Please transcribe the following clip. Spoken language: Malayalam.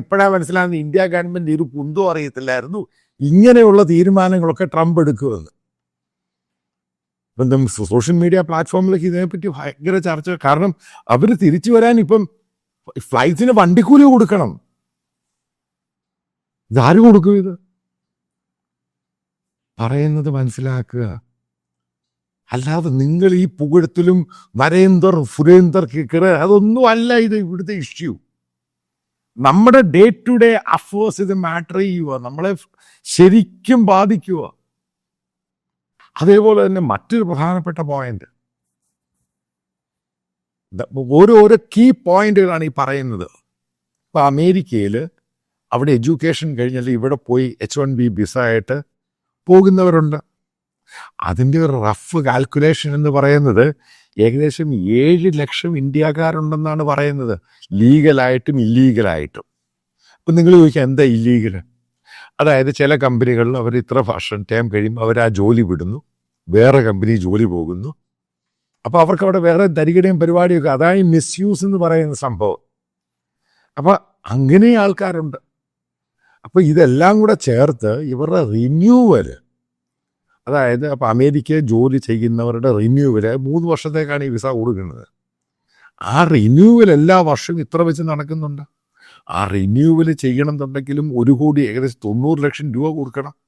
ഇപ്പോഴാ മനസ്സിലാകുന്നത് ഇന്ത്യ ഗവൺമെന്റ് ഒരു കുന്തോ അറിയത്തില്ലായിരുന്നു. ഇങ്ങനെയുള്ള തീരുമാനങ്ങളൊക്കെ ട്രംപ് എടുക്കുമെന്ന്. ഇപ്പം സോഷ്യൽ മീഡിയ പ്ലാറ്റ്ഫോമിലേക്ക് ഇതിനെപ്പറ്റി ഭയങ്കര ചർച്ച കാരണം അവർ തിരിച്ചു വരാൻ ഇപ്പം ഫ്ലൈറ്റ്സിന് വണ്ടിക്കൂലി കൊടുക്കണം. ഇതാര് കൊടുക്കും ഇത്? പറയുന്നത് മനസ്സിലാക്കുക. അല്ലാതെ നിങ്ങൾ ഈ പുകഴത്തിലും നരേന്ദർ സുരേന്ദർ കിക്കർ അതൊന്നും അല്ല ഇത് ഇവിടുത്തെ ഇഷ്യൂ. നമ്മുടെ ഡേ ടു ഡേ അഫേഴ്സ് ഇത് മാറ്റർ ചെയ്യുക നമ്മളെ ശരിക്കും ബാധിക്കുക അതേപോലെ തന്നെ മറ്റൊരു പ്രധാനപ്പെട്ട പോയിന്റ് ഓരോരോ കീ പോയിന്റുകളാണ് ഈ പറയുന്നത്. ഇപ്പൊ അമേരിക്കയിൽ അവിടെ എഡ്യൂക്കേഷൻ കഴിഞ്ഞാൽ ഇവിടെ പോയി എച്ച് വൺ ബി വിസ ആയിട്ട് പോകുന്നവരുണ്ട്. അതിന്റെ ഒരു റഫ് കാൽക്കുലേഷൻ എന്ന് പറയുന്നത് ഏകദേശം ഏഴ് ലക്ഷം ഇന്ത്യക്കാരുണ്ടെന്നാണ് പറയുന്നത്. ലീഗലായിട്ടും ഇല്ലീഗലായിട്ടും. അപ്പം നിങ്ങൾ ചോദിക്കുക എന്താ ഇല്ലീഗൽ അതായത് ചില കമ്പനികളിൽ അവർ ഇത്ര ഫാഷൻ ടൈം കഴിയുമ്പോൾ അവർ ആ ജോലി വിടുന്നു വേറെ കമ്പനി ജോലി പോകുന്നു. അപ്പോൾ അവർക്ക് അവിടെ വേറെ ധരികടയും പരിപാടിയൊക്കെ അതായത് മിസ്യൂസ് എന്ന് പറയുന്ന സംഭവം. അപ്പോൾ അങ്ങനെ ആൾക്കാരുണ്ട്. അപ്പോൾ ഇതെല്ലാം കൂടെ ചേർത്ത് ഇവരുടെ റിന്യൂവൽ അതായത് അപ്പോൾ അമേരിക്കയിൽ ജോലി ചെയ്യുന്നവരുടെ റിന്യൂവൽ മൂന്ന് വർഷത്തേക്കാണ് ഈ വിസ കൊടുക്കുന്നത്. ആ റിന്യൂവൽ എല്ലാ വർഷവും ഇത്ര വെച്ച് നടക്കുന്നുണ്ട്. ആ റിന്യൂവൽ ചെയ്യണമെന്നുണ്ടെങ്കിലും ഒരു കോടി ഏകദേശം തൊണ്ണൂറ് ലക്ഷം രൂപ കൊടുക്കണം.